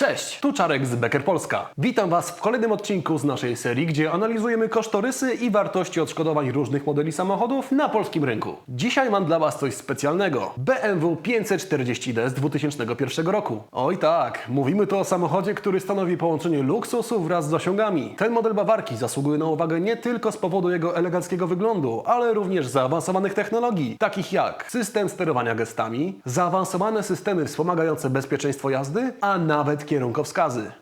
Cześć, tu Czarek z Becker Polska. Witam Was w kolejnym odcinku z naszej serii, gdzie analizujemy kosztorysy i wartości odszkodowań różnych modeli samochodów na polskim rynku. Dzisiaj mam dla Was coś specjalnego. BMW 540D z 2001 roku. Oj tak, mówimy tu o samochodzie, który stanowi połączenie luksusu wraz z osiągami. Ten model bawarki zasługuje na uwagę nie tylko z powodu jego eleganckiego wyglądu, ale również zaawansowanych technologii, takich jak system sterowania gestami, zaawansowane systemy wspomagające bezpieczeństwo jazdy, a nawet kierunkowskazy.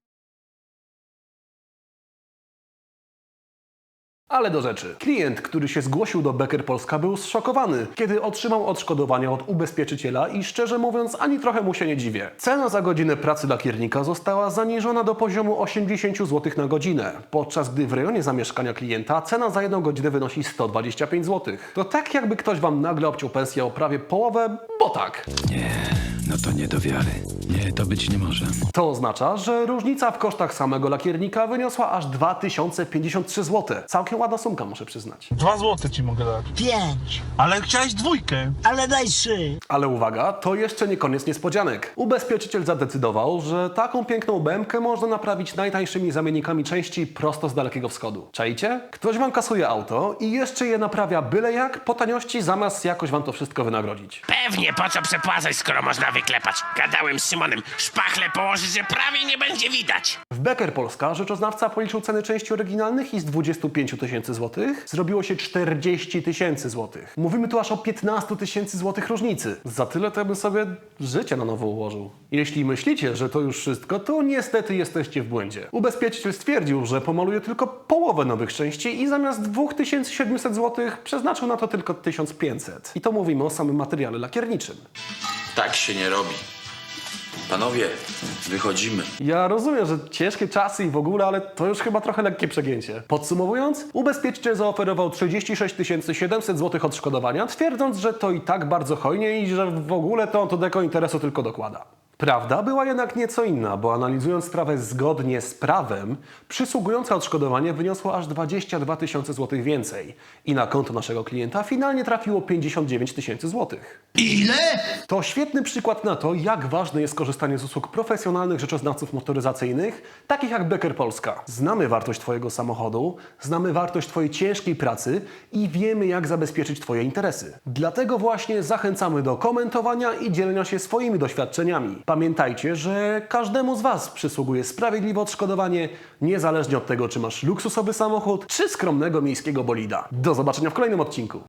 Ale do rzeczy. Klient, który się zgłosił do Becker Polska był zszokowany, kiedy otrzymał odszkodowania od ubezpieczyciela i szczerze mówiąc ani trochę mu się nie dziwię. Cena za godzinę pracy lakiernika została zaniżona do poziomu 80 zł na godzinę, podczas gdy w rejonie zamieszkania klienta cena za jedną godzinę wynosi 125 zł. To tak jakby ktoś wam nagle obciął pensję o prawie połowę, bo tak. Nie, no to nie do wiary. Nie, to być nie może. To oznacza, że różnica w kosztach samego lakiernika wyniosła aż 2053 zł. Całkiem ładna sumka, muszę przyznać. Dwa złote ci mogę dać. Pięć, Ale chciałeś dwójkę. ale daj trzy. Ale uwaga, to jeszcze nie koniec niespodzianek. Ubezpieczyciel zadecydował, że taką piękną BMK można naprawić najtańszymi zamiennikami części prosto z Dalekiego Wschodu. Czajcie? Ktoś wam kasuje auto i jeszcze je naprawia byle jak po taniości, zamiast jakoś wam to wszystko wynagrodzić. Pewnie, po co przepłacać, skoro można wyklepać? Gadałem z Szymonem, szpachle położyć, że prawie nie będzie widać. W Becker Polska rzeczoznawca policzył ceny części oryginalnych i z 25 tysięcy złotych zrobiło się 40 tysięcy złotych. Mówimy tu aż o 15 tysięcy złotych różnicy. Za tyle to bym sobie życie na nowo ułożył. Jeśli myślicie, że to już wszystko, to niestety jesteście w błędzie. Ubezpieczyciel stwierdził, że pomaluje tylko połowę nowych części i zamiast 2700 złotych przeznaczył na to tylko 1500. I to mówimy o samym materiale lakierniczym. Tak się nie robi. Panowie, wychodzimy. Ja rozumiem, że ciężkie czasy i w ogóle, ale to już chyba trochę lekkie przegięcie. Podsumowując, ubezpieczyciel zaoferował 36 700 zł odszkodowania, twierdząc, że to i tak bardzo hojnie i że w ogóle to on to deko interesu tylko dokłada. Prawda była jednak nieco inna, bo analizując sprawę zgodnie z prawem, przysługujące odszkodowanie wyniosło aż 22 tysiące złotych więcej i na konto naszego klienta finalnie trafiło 59 tysięcy złotych. To świetny przykład na to, jak ważne jest korzystanie z usług profesjonalnych rzeczoznawców motoryzacyjnych, takich jak Becker Polska. Znamy wartość Twojego samochodu, znamy wartość Twojej ciężkiej pracy i wiemy, jak zabezpieczyć Twoje interesy. Dlatego właśnie zachęcamy do komentowania i dzielenia się swoimi doświadczeniami. Pamiętajcie, że każdemu z Was przysługuje sprawiedliwe odszkodowanie, niezależnie od tego, czy masz luksusowy samochód, czy skromnego miejskiego bolida. Do zobaczenia w kolejnym odcinku.